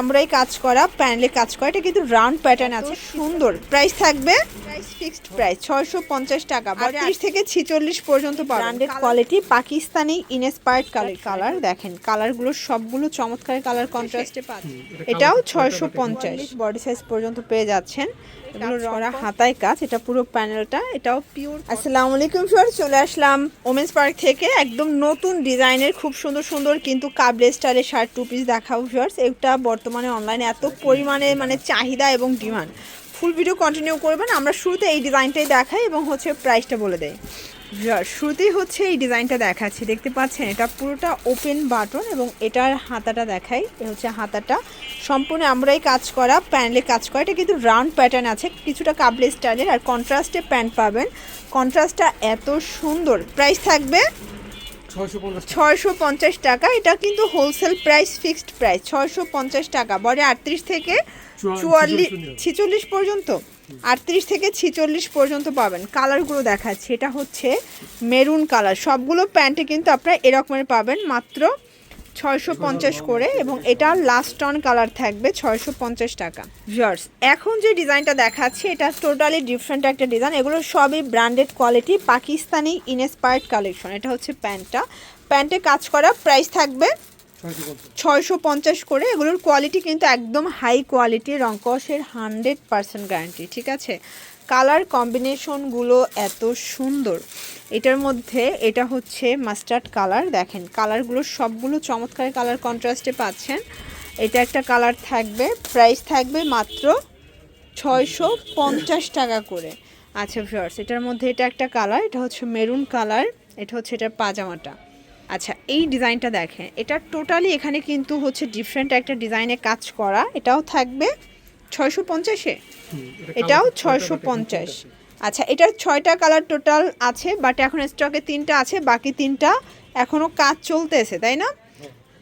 আমরাই কাজ করা প্যানেলে কাজ করা এটা কিন্তু রাউন্ড প্যাটার্ন আছে সুন্দর। প্রাইস থাকবে ফিক্সড প্রাইস ছয়শো পঞ্চাশ টাকা আটত্রিশ থেকে ছিচল্লিশ পর্যন্ত branded quality Pakistani inspired colour colour দেখেন কালারগুলো সবগুলো চমৎকার কালার কন্ট্রাস্টে পাচ্ছেন। এটাও ছয়শো পঞ্চাশ। বডি সাইজ পর্যন্ত পেয়ে যাচ্ছেন। এগুলো রড়া হাতায় কাজ এটা পুরো প্যানেলটা এটাও পিওর আসসালামু আলাইকুম স্যার চলে আসলাম ওমেন্স পার্ক থেকে। একদম নতুন ডিজাইনের খুব সুন্দর সুন্দর কিন্তু কাবলে স্টাইলের শার্ট টু পিস দেখাবো ভিউয়ার্স এটা বর্তমানে অনলাইনে এত পরিমাণে মানে চাহিদা এবং ডিমান্ড ফুল ভিডিও কন্টিনিউ করবেন। আমরা শুরুতে এই ডিজাইনটাই দেখাই এবং হচ্ছে প্রাইসটা বলে দেয় শুরুতেই হচ্ছে এই ডিজাইনটা দেখাচ্ছি। দেখতে পাচ্ছেন, এটা পুরোটা ওপেন বাটন এবং এটার হাতাটা দেখাই। এ হচ্ছে হাতাটা। সম্পূর্ণ আমরাই কাজ করা প্যানেলে কাজ করা। এটা কিন্তু রাউন্ড প্যাটার্ন আছে, কিছুটা কাবলে স্টাইলের আর কন্ট্রাস্টে প্যান্ট পাবেন। কন্ট্রাস্টটা এত সুন্দর। প্রাইস থাকবে ছয়শো পঞ্চাশ টাকা। এটা কিন্তু হোলসেল প্রাইস ফিক্সড প্রাইস ছয়শো পঞ্চাশ টাকা। বরে আটত্রিশ থেকে চুয়াল্লিশ ছিচল্লিশ। পর্যন্ত আটত্রিশ থেকে ছিচল্লিশ পর্যন্ত পাবেন। কালারগুলো দেখাচ্ছি এটা হচ্ছে মেরুন কালার সবগুলো প্যান্টে কিন্তু আপনারা এরকমের পাবেন মাত্র ছয়শো পঞ্চাশ করে এবং এটা লাস্ট টন কালার থাকবে ছয়শো পঞ্চাশ টাকা। ভিউয়ার্স এখন যে ডিজাইনটা দেখাচ্ছি, এটা টোটালি ডিফারেন্ট একটা ডিজাইন এগুলো সবই branded quality Pakistani inspired collection এটা হচ্ছে প্যান্টটা। প্যান্টে কাজ করা প্রাইস থাকবে ছয়শো পঞ্চাশ করে। এগুলোর কোয়ালিটি কিন্তু একদম হাই কোয়ালিটি রঙ্কসের হান্ড্রেড পার্সেন্ট গ্যারান্টি ঠিক আছে? কালার কম্বিনেশনগুলো এত সুন্দর। এটার মধ্যে এটা হচ্ছে মাস্টার্ড কালার, দেখেন। কালারগুলো সবগুলো চমৎকার কালার কন্ট্রাস্টে পাচ্ছেন। এটা একটা কালার থাকবে, প্রাইস থাকবে মাত্র ছয়শো পঞ্চাশ টাকা করে। আচ্ছা ভিউয়ার্স, এটার মধ্যে এটা একটা কালার, এটা হচ্ছে মেরুন কালার, এটা হচ্ছে এটার পাজামাটা। আচ্ছা এই ডিজাইনটা দেখেন, এটা টোটালি এখানে কিন্তু হচ্ছে ডিফারেন্ট একটা ডিজাইনে কাজ করা। এটাও থাকবে ছয়শো পঞ্চাশে? এটাও ছয়শো পঞ্চাশ। আচ্ছা এটার ছয়টা কালার টোটাল আছে বাট এখন স্টকে তিনটা আছে বাকি তিনটা এখনও কাজ চলতেছে তাই না?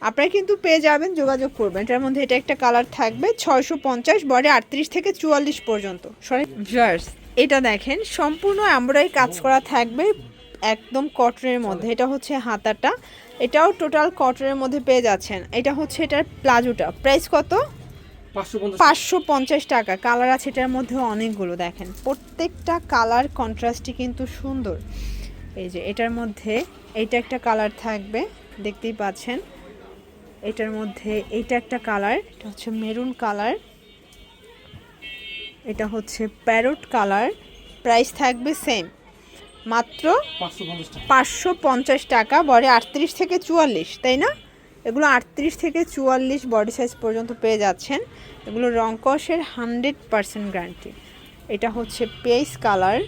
আপনারা কিন্তু পেয়ে যাবেন যোগাযোগ করবেন। এটার মধ্যে এটা একটা কালার থাকবে ছয়শো পঞ্চাশ বডি আটত্রিশ থেকে চুয়াল্লিশ পর্যন্ত। সরি ভিউয়ার্স এটা দেখেন সম্পূর্ণ আমরাই কাজ করা থাকবে একদম কটনের মধ্যে। এটা হচ্ছে হাতাটা। এটাও টোটাল কটনের মধ্যে পেয়ে যাচ্ছেন। এটা হচ্ছে এটার প্লাজোটা। প্রাইস কত? পাঁচশো পঞ্চাশ টাকা। কালার আছে এটার মধ্যে অনেকগুলো দেখেন। প্রত্যেকটা কালার কন্ট্রাস্টই কিন্তু সুন্দর। এই যে এটার মধ্যে এইটা একটা কালার থাকবে দেখতেই পাচ্ছেন। এটার মধ্যে এইটা একটা কালার এটা হচ্ছে মেরুন কালার এটা হচ্ছে প্যারট কালার প্রাইস থাকবে সেম মাত্র পাঁচশো পঞ্চাশ টাকা। বডি আটত্রিশ থেকে চুয়াল্লিশ তাই না? এগুলো আটত্রিশ থেকে চুয়াল্লিশ বডি সাইজ পর্যন্ত পেয়ে যাচ্ছেন। এগুলো রংকসের হান্ড্রেড পারসেন্ট গ্যারান্টি এটা হচ্ছে পেস কালার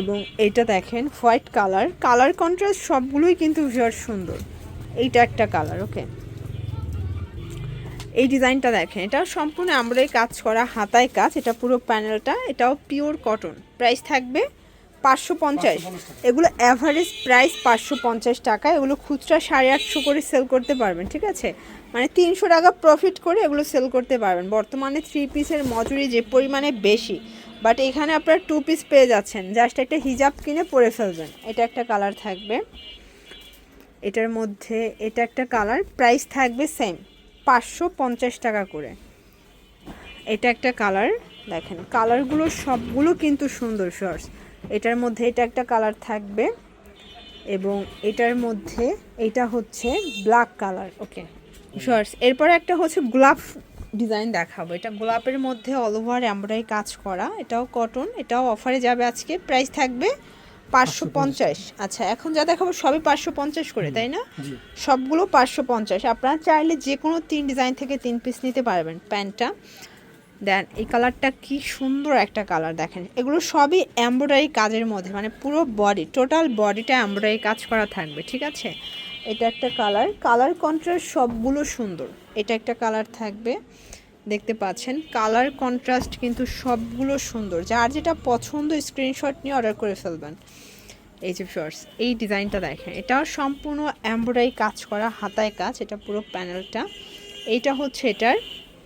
এবং এটা দেখেন হোয়াইট কালার। কালার কন্ট্রাস্ট সবগুলোই কিন্তু ভীষণ সুন্দর। এইটা একটা কালার, ওকে? এই ডিজাইনটা দেখেন, এটা সম্পূর্ণ আমরাই কাজ করা, হাতায় কাজ। এটা পুরো প্যানেলটা এটাও পিওর কটন প্রাইস থাকবে পাঁচশো পঞ্চাশ। এগুলো অ্যাভারেজ প্রাইস পাঁচশো পঞ্চাশ টাকা। এগুলো খুচরা সাড়ে আটশো করে সেল করতে পারবেন ঠিক আছে? মানে তিনশো টাকা প্রফিট করে এগুলো সেল করতে পারবেন। বর্তমানে থ্রি পিসের মজুরি যে পরিমাণে বেশি বাট এখানে আপনারা টু পিস পেয়ে যাচ্ছেন। জাস্ট একটা হিজাব কিনে পরে ফেলবেন। এটা একটা কালার থাকবে। এটার মধ্যে এটা একটা কালার প্রাইস থাকবে সেম পাঁচশো পঞ্চাশ টাকা করে। এটা একটা কালার দেখেন। কালারগুলো সবগুলো কিন্তু সুন্দর শর্টস এটার মধ্যে এটা একটা কালার থাকবে এবং এটার মধ্যে এটা হচ্ছে ব্ল্যাক কালার ওকে? শর্টস এরপরে একটা হচ্ছে গোলাপ ডিজাইন দেখাবো। এটা গোলাপের মধ্যে অল ওভার এমব্রয়ডারি কাজ করা। এটাও কটন এটাও অফারে যাবে আজকে। প্রাইস থাকবে পাঁচশো পঞ্চাশ। আচ্ছা এখন যা দেখাবো সবই পাঁচশো পঞ্চাশ করে তাই না? সবগুলো পাঁচশো পঞ্চাশ। আপনারা চাইলে যে কোনো তিন ডিজাইন থেকে তিন পিস নিতে পারবেন। প্যান্টটা দেন এই কালারটা কি সুন্দর একটা কালার দেখেন। এগুলো সবই এমব্রয়ডারি কাজের মধ্যে মানে পুরো বডি টোটাল বডিটা এমব্রয়ডারি কাজ করা থাকবে, ঠিক আছে? এটা একটা কালার কালার কন্ট্রাস্ট সবগুলো সুন্দর। এটা একটা কালার থাকবে, দেখতে পাচ্ছেন? কালার কন্ট্রাস্ট কিন্তু সবগুলো সুন্দর। যার যেটা পছন্দ স্ক্রিনশট নিয়ে অর্ডার করে ফেলবেন। এই যে শর্টস এই ডিজাইনটা দেখেন। এটাও সম্পূর্ণ এমব্রয়ডারি কাজ করা, হাতায় কাজ, এটা পুরো প্যানেলটা এইটা হচ্ছে এটার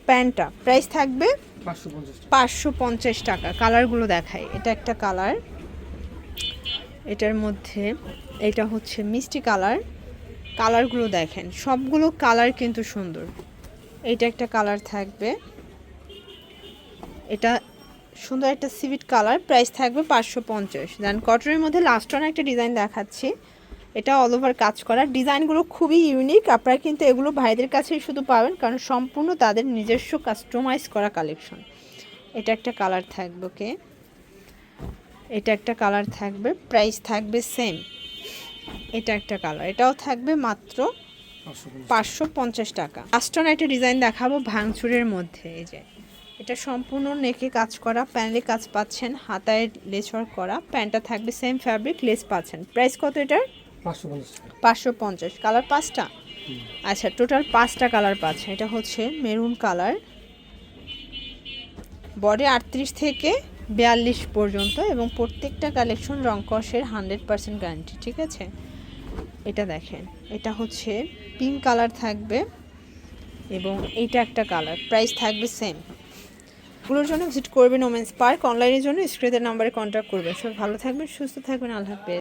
প্যান্টটা। প্রাইস থাকবে পাঁচশো পঞ্চাশ টাকা। কালারগুলো দেখাই। এটা একটা কালার। এটার মধ্যে এটা হচ্ছে মিষ্টি কালার। কালারগুলো দেখেন। সবগুলো কালার কিন্তু সুন্দর। এইটা একটা কালার থাকবে। এটা সুন্দর একটা সিভিট কালার। প্রাইস থাকবে পাঁচশো পঞ্চাশ। দেন কটনের মধ্যে লাস্ট অন একটা ডিজাইন দেখাচ্ছি। এটা অল ওভার কাজ করা। ডিজাইনগুলো খুবই ইউনিক আপনারা কিন্তু এগুলো ভাইদের কাছেই শুধু পাবেন, কারণ সম্পূর্ণ তাদের নিজস্ব কাস্টমাইজ করা কালেকশন এটা একটা কালার থাকবে ওকে এটা একটা কালার থাকবে প্রাইস থাকবে সেম এটা একটা কালার এটাও থাকবে মাত্র পাঁচশো পঞ্চাশ টাকা। আস্টন একটা ডিজাইন দেখাবো ভাঙচুরের মধ্যে, এই যে। এটা সম্পূর্ণ নেকে কাজ করা প্যানেলে কাজ পাচ্ছেন, হাতায় লেস ওয়ার্ক করা, প্যান্টটা থাকবে সেম ফ্যাব্রিক লেস পাচ্ছেন। প্রাইস কত এটার? পাঁচশো পঞ্চাশ। কালার পাঁচটা? আচ্ছা টোটাল পাঁচটা কালার পাচ্ছেন এটা হচ্ছে মেরুন কালার। বডি আটত্রিশ থেকে বিয়াল্লিশ পর্যন্ত এবং প্রত্যেকটা কালেকশন রংকসের হান্ড্রেড পার্সেন্ট গ্যারান্টি ঠিক আছে? এটা দেখেন এটা হচ্ছে পিঙ্ক কালার থাকবে এবং এইটা একটা কালার প্রাইস থাকবে সেম। এগুলোর জন্য ভিজিট করবেন ওমেন্স পার্ক অনলাইনের জন্য স্ক্রিনের নাম্বারে কন্ট্যাক্ট করবেন। সব ভালো থাকবেন সুস্থ থাকবেন আল্লাহ হাফেজ।